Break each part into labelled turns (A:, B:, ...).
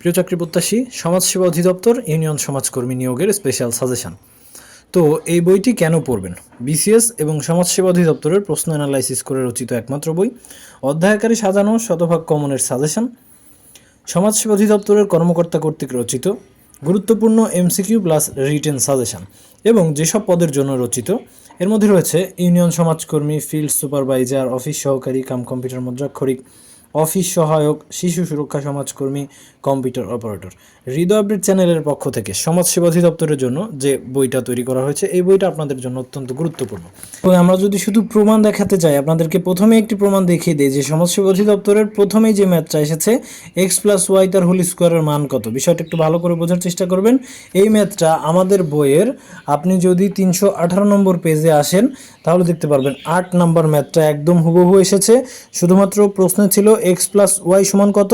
A: প্রিয় চাকরি প্রত্যাশী, সমাজসেবা অধিদপ্তর, ইউনিয়ন সমাজকর্মী নিয়োগের স্পেশাল সাজেশন তো এই বইটি কেন পড়বেন? বিসিএস এবং সমাজসেবা অধিদপ্তরের প্রশ্ন অ্যানালাইসিস করে রচিত একমাত্র বই। অধ্যায়কারী সাজানো শতভাগ কমনের সাজেশন সমাজসেবা অধিদপ্তরের কর্মকর্তা কর্তৃক রচিত গুরুত্বপূর্ণ এমসিকিউ প্লাস রিটেন সাজেশন এবং যেসব পদের জন্য রচিত, এর মধ্যে রয়েছে ইউনিয়ন সমাজকর্মী ফিল্ড সুপারভাইজার অফিস সহকারী, কাম কম্পিউটার মুদ্রাক্ষরিক অফিস সহায়ক, শিশু সুরক্ষা সমাজকর্মী, কম্পিউটার অপারেটর। হৃদয় আপডেট চ্যানেলের পক্ষ থেকে সমাজসেবা অধিদপ্তরের জন্য যে বইটা তৈরি করা হয়েছে, এই বইটা আপনাদের জন্য অত্যন্ত গুরুত্বপূর্ণ। তো আমরা যদি শুধু প্রমাণ দেখাতে চাই, আপনাদেরকে প্রথমে একটি প্রমাণ দেখিয়ে দিই যে সমাজসেবা অধিদপ্তরের প্রথমেই যে ম্যাথটা এসেছে এক্স প্লাস ওয়াই তার হোল স্কোয়ারের মান কত? বিষয়টা একটু ভালো করে বোঝার চেষ্টা করবেন। এই ম্যাথটা আমাদের বইয়ের, আপনি যদি তিনশো আঠারো নম্বর পেজে আসেন, তাহলে দেখতে পারবেন আট নাম্বার ম্যাথটা একদম হুবহু এসেছে। শুধুমাত্র প্রশ্ন ছিল এক্স প্লাস ওয়াই সমান কত?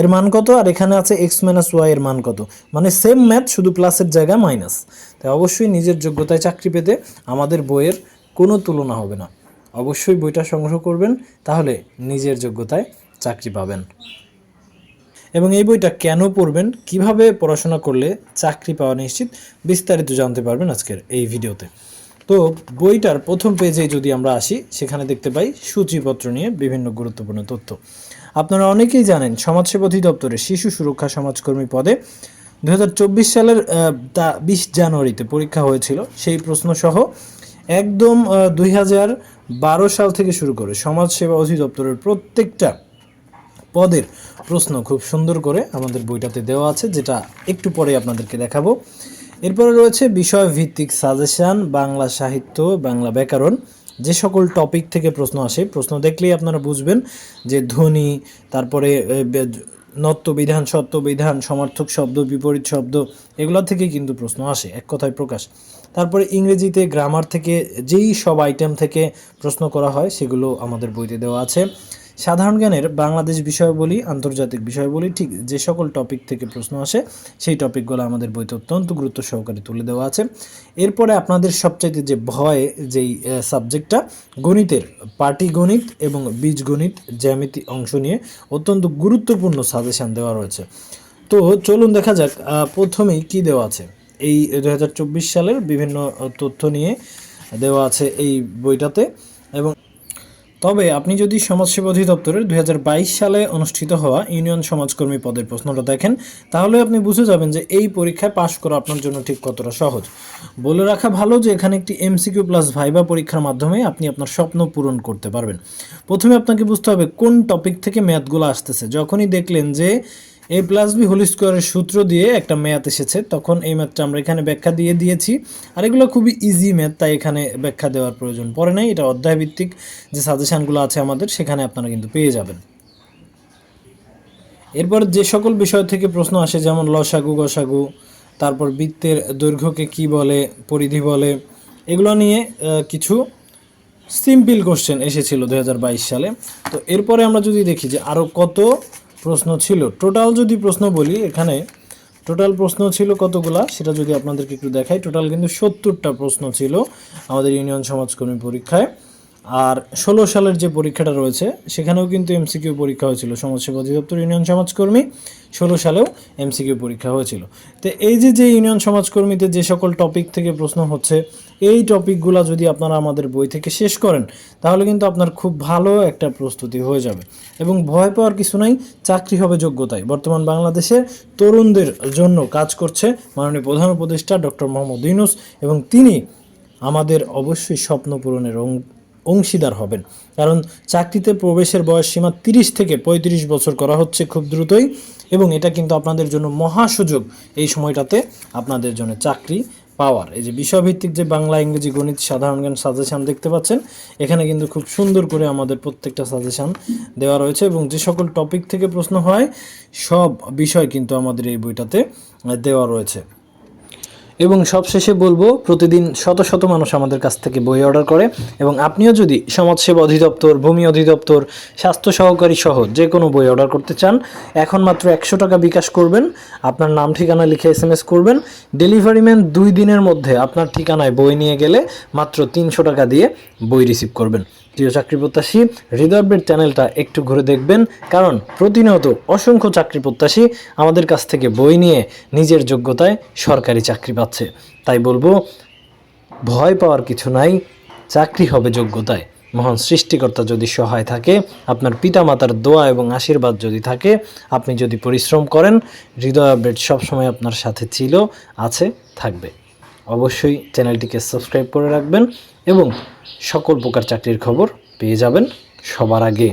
A: এর মান কত? আর এখানে আছে এক্স মাইনাস ওয়াই এর মান কত? মানে সেম ম্যাথ শুধু প্লাসের জায়গায় মাইনাস তাই অবশ্যই নিজের যোগ্যতায় চাকরি পেতে আমাদের বইয়ের কোনো তুলনা হবে না। অবশ্যই বইটা সংগ্রহ করবেন, তাহলে নিজের যোগ্যতায় চাকরি পাবেন। এবং এই বইটা কেন পড়বেন, কীভাবে পড়াশোনা করলে চাকরি পাওয়া নিশ্চিত, বিস্তারিত জানতে পারবেন আজকের এই ভিডিওতে। তো বইটার প্রথম পেজে যদি আমরা আসি, সেখানে দেখতে পাই সূচিপত্র নিয়ে বিভিন্ন গুরুত্বপূর্ণ তথ্য। আপনারা অনেকেই জানেন, সমাজসেবা অধিদপ্তরে শিশু সুরক্ষা সমাজকর্মী পদে দু হাজার চব্বিশ সালের বিশ জানুয়ারিতে পরীক্ষা হয়েছিল। সেই প্রশ্ন সহ একদম দুই সাল থেকে শুরু করে সমাজসেবা অধিদপ্তরের প্রত্যেকটা পদের প্রশ্ন খুব সুন্দর করে আমাদের বইটাতে দেওয়া আছে, যেটা একটু পরে আপনাদেরকে দেখাবো। এরপরে রয়েছে বিষয় ভিত্তিক সাজেশন বাংলা সাহিত্য বাংলা ব্যাকরণ। যে সকল টপিক থেকে প্রশ্ন আসে প্রশ্ন দেখলেই আপনারা বুঝবেন যে ধ্বনি তারপরে এ, বে- নত্য বিধান সত্য বিধান সমার্থক শব্দ বিপরীত শব্দ এগুলো থেকে কিন্তু প্রশ্ন আসে এক কথায় প্রকাশ। তারপরে ইংরেজিতে গ্রামার থেকে যেই সব আইটেম থেকে প্রশ্ন করা হয় সেগুলো আমাদের বইতে দেওয়া আছে। সাধারণ জ্ঞানের বাংলাদেশ বিষয়াবলী, আন্তর্জাতিক বিষয়াবলী, ঠিক যে সকল টপিক থেকে প্রশ্ন আসে, সেই টপিকগুলো আমাদের বইতে অত্যন্ত গুরুত্ব সহকারে তুলে দেওয়া আছে। এরপরে আপনাদের সবচাইতে যে ভয়, যেই সাবজেক্টটা গণিতের পাটিগণিত এবং বীজগণিত জ্যামিতি অংশ নিয়ে অত্যন্ত গুরুত্বপূর্ণ সাজেশান দেওয়া রয়েছে। তো চলুন দেখা যাক প্রথমেই কি দেওয়া আছে? এই দুহাজার চব্বিশ সালের বিভিন্ন তথ্য নিয়ে দেওয়া আছে এই বইটাতে এবং তবে আপনি যদি সমাজসেবা অধিদপ্তরের দুই হাজার বাইশ সালে অনুষ্ঠিত হওয়া ইউনিয়ন সমাজকর্মী পদের প্রশ্নটা দেখেন, তাহলে আপনি বুঝে যাবেন যে এই পরীক্ষায় পাশ করা আপনার জন্য ঠিক কতটা সহজ। বলে রাখা ভালো যে এখানে একটি এমসিকিউ প্লাস ভাইবা পরীক্ষার মাধ্যমে আপনি আপনার স্বপ্ন পূরণ করতে পারবেন। প্রথমে আপনাকে বুঝতে হবে কোন টপিক থেকে ম্যাথগুলো আসতেছে। যখনই দেখলেন যে এ প্লাস বি হোল স্কোয়ারের সূত্র দিয়ে একটা ম্যাথ এসেছে। তখন এই ম্যাথটা আমরা এখানে ব্যাখ্যা দিয়ে দিয়েছি। আর এগুলো খুবই ইজি ম্যাথ তাই এখানে ব্যাখ্যা দেওয়ার প্রয়োজন পড়ে নাই। এটা অধ্যায়ভিত্তিক। যে সাজেশানগুলো আছে আমাদের, সেখানে আপনারা কিন্তু পেয়ে যাবেন। এরপর যে সকল বিষয় থেকে প্রশ্ন আসে, যেমন লসাগু, গসাগু, তারপর বৃত্তের দৈর্ঘ্যকে কি বলে, পরিধি বলে, এগুলো নিয়ে কিছু সিম্পল কোশ্চেন এসেছিল দু হাজার বাইশ সালে। তো এরপরে আমরা যদি দেখি যে আরও কত প্রশ্ন ছিল। টোটাল যদি প্রশ্ন বলি, এখানে টোটাল প্রশ্ন ছিল কতগুলা? সেটা যদি আপনাদেরকে একটু দেখাই, টোটাল কিন্তু সত্তরটা প্রশ্ন ছিল আমাদের ইউনিয়ন সমাজকর্মী পরীক্ষায়। আর ষোলো সালের যে পরীক্ষাটা রয়েছে, সেখানেও কিন্তু এমসিকিউ পরীক্ষা হয়েছিল। সমাজসেবা অধিদপ্তর, ইউনিয়ন সমাজকর্মী, ষোলো সালেও এমসিকিউ পরীক্ষা হয়েছিল। তো এই যে যে ইউনিয়ন সমাজকর্মীতে যে সকল টপিক থেকে প্রশ্ন হচ্ছে, এই টপিকগুলো যদি আপনারা আমাদের বই থেকে শেষ করেন, তাহলে কিন্তু আপনার খুব ভালো একটা প্রস্তুতি হয়ে যাবে। এবং ভয় পাওয়ার কিছু নাই, চাকরি হবে যোগ্যতায়। বর্তমান বাংলাদেশের তরুণদের জন্য কাজ করছে মাননীয় প্রধান উপদেষ্টা ডক্টর মোহাম্মদ ইউনুস এবং তিনি আমাদের অবশ্যই স্বপ্ন পূরণের অংশীদার হবেন। কারণ চাকরিতে প্রবেশের বয়স সীমা তিরিশ থেকে পঁয়ত্রিশ বছর করা হচ্ছে খুব দ্রুতই এবং এটা কিন্তু আপনাদের জন্য মহা সুযোগ এই সময়টাতে আপনাদের জন্য চাকরি পাওয়ার। এই যে বিষয়ভিত্তিক যে বাংলা, ইংরেজি, গণিত, সাধারণ জ্ঞান সাজেশন দেখতে পাচ্ছেন, এখানে কিন্তু খুব সুন্দর করে আমাদের প্রত্যেকটা সাজেশন দেওয়া রয়েছে এবং যে সকল টপিক থেকে প্রশ্ন হয়, সব বিষয় কিন্তু আমাদের এই বইটাতে দেওয়া রয়েছে। এবং সবশেষে বলব, প্রতিদিন শত শত মানুষ আমাদের কাছ থেকে বই অর্ডার করে এবং আপনিও যদি সমাজসেবা অধিদপ্তর, ভূমি অধিদপ্তর, স্বাস্থ্য সহকারী সহ যে কোনো বই অর্ডার করতে চান, এখন মাত্র একশো টাকা বিকাশ করবেন, আপনার নাম, ঠিকানা লিখে এস এম এস করবেন ডেলিভারি ম্যান দুই দিনের মধ্যে আপনার ঠিকানায় বই নিয়ে গেলে মাত্র তিনশো টাকা দিয়ে বই রিসিভ করবেন। প্রিয় চাকরি প্রত্যাশী হৃদয় আপডেট চ্যানেলটা একটু ঘুরে দেখবেন, কারণ প্রতিনিয়ত অসংখ্য চাকরি প্রত্যাশী আমাদের কাছ থেকে বই নিয়ে নিজের যোগ্যতায় সরকারি চাকরি পাচ্ছে। তাই বলব, ভয় পাওয়ার কিছু নাই, চাকরি হবে যোগ্যতায়। মহান সৃষ্টিকর্তা যদি সহায় থাকে, আপনার পিতামাতার দোয়া এবং আশীর্বাদ যদি থাকে, আপনি যদি পরিশ্রম করেন, হৃদয় আপডেট সবসময় আপনার সাথে ছিল, আছে, থাকবে। অবশ্যই চ্যানেলটিকে সাবস্ক্রাইব করে রাখবেন এবং সকল প্রকার চাকরির খবর পেয়ে যাবেন সবার আগে।